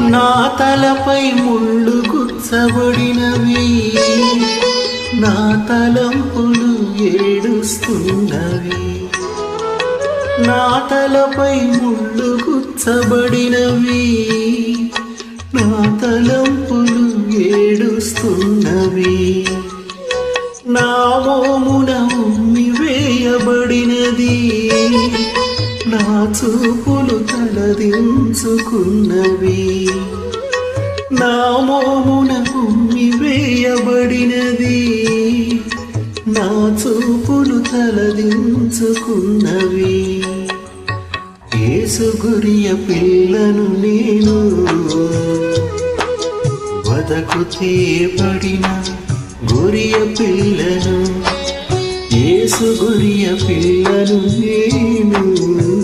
నా తలపై ముళ్ళు గుచ్చబడినవి. నా తలంపులు ఏడుస్తున్నవి. నా తలపై ముళ్ళు గుచ్చబడినవి. నా తలంపులు ఏడుస్తున్నవి. నా మోమున ఉమ్మి వేయబడినది. నా చూపులు తలదించుకున్నవి. నా మోమున కుమ్మి వేయబడినది. నా చూపులు తలదించుకున్నవి. ఏసు గురియ పిల్లను నేను వదకు తీయబడిన గురియ పిల్లను. ఏసు గురియ పిల్లను నేను